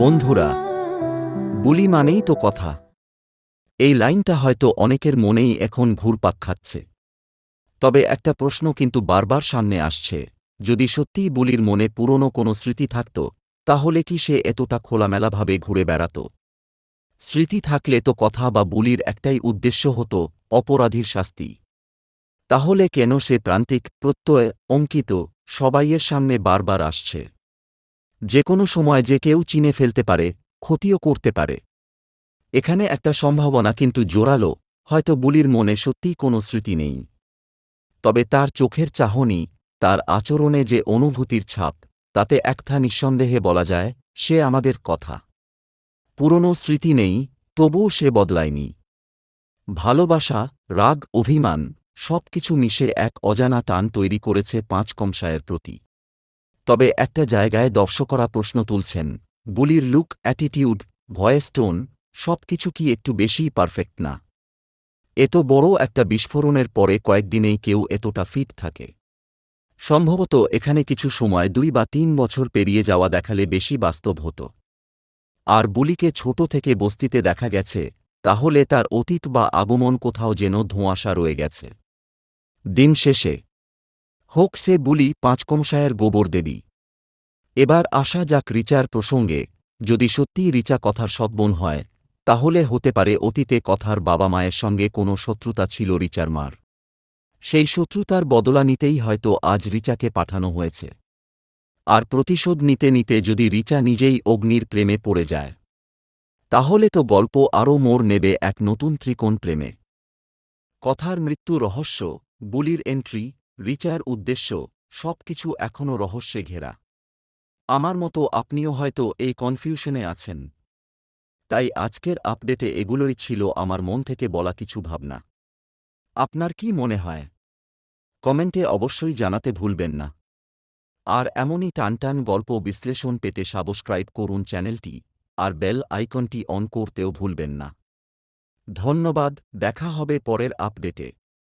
বন্ধুরা, বুলি মানেই তো কথা। এই লাইনটা হয়তো অনেকের মনেই এখন ঘুরপাক খাচ্ছে। তবে একটা প্রশ্ন কিন্তু বারবার সামনে আসছে, যদি সত্যিই বুলির মনে পুরনো কোনো স্মৃতি থাকত, তাহলে কি সে এতটা খোলামেলাভাবে ঘুরে বেড়াত? স্মৃতি থাকলে তো কথা বা বুলির একটাই উদ্দেশ্য হতো অপরাধীর শাস্তি। তাহলে কেন সে প্রান্তিক প্রত্যয় অঙ্কিত সবাইয়ের সামনে বারবার আসছে? যে কোনো সময় যে কেউ চিনে ফেলতে পারে, ক্ষতিও করতে পারে। এখানে একটা সম্ভাবনা কিন্তু জোরালো, হয়তো বুলির মনে সত্যিই কোনো স্মৃতি নেই। তবে তার চোখের চাহনি, তার আচরণে যে অনুভূতির ছাপ, তাতে একথা নিঃসন্দেহে বলা যায়, সে আমাদের কথা। পুরনো স্মৃতি নেই, তবুও সে বদলায়নি। ভালোবাসা, রাগ, অভিমান সব কিছু মিশে এক অজানা টান তৈরি করেছে পাঁচ কমসায়ের প্রতি। তবে একটা জায়গায় দর্শকরা প্রশ্ন তুলছেন, বুলির লুক, অ্যাটিটিউড, ভয়েস টোন সব কিছু কি একটু বেশিই পারফেক্ট না? এত বড় একটা বিস্ফোরণের পরে কয়েকদিনেই কেউ এতটা ফিট থাকে। সম্ভবত এখানে কিছু সময় দুই বা তিন বছর পেরিয়ে যাওয়া দেখালে বেশি বাস্তব হতো। আর বুলিকে ছোট থেকে বস্তিতে দেখা গেছে, তাহলে তার অতীত বা আগমন কোথাও যেন ধোঁয়াশা রয়ে গেছে। দিন শেষে হোক সে বুলি পাঁচকমশায়ের গোবর দেবী। এবার আসা যাক রিচার প্রসঙ্গে, যদি সত্যিই রিচা কথার সদ্বন হয়, তাহলে হতে পারে অতীতে কথার বাবা মায়ের সঙ্গে কোনো শত্রুতা ছিল রিচার মার। সেই শত্রুতার বদলা নিতেই হয়তো আজ রিচাকে পাঠানো হয়েছে। আর প্রতিশোধ নিতে নিতে যদি রিচা নিজেই অগ্নির প্রেমে পড়ে যায়, তাহলে তো গল্প আরও মোর নেবে এক নতুন ত্রিকোণ প্রেমে। কথার মৃত্যু রহস্য, বুলির এন্ট্রি রিচার উদ্দেশ্য সব কিছু এখনও রহস্যে ঘেরা। আমার মতো আপনিও হয়তো এই কনফিউশনে আছেন। তাই আজকের আপডেটে এগুলোই ছিল আমার মন থেকে বলা কিছু ভাবনা। আপনার কি মনে হয়? কমেন্টে অবশ্যই জানাতে ভুলবেন না। আর এমনই টানটান গল্প বিশ্লেষণ পেতে সাবস্ক্রাইব করুন চ্যানেলটি, আর বেল আইকনটি অন করতেও ভুলবেন না। ধন্যবাদ, দেখা হবে পরের আপডেটে।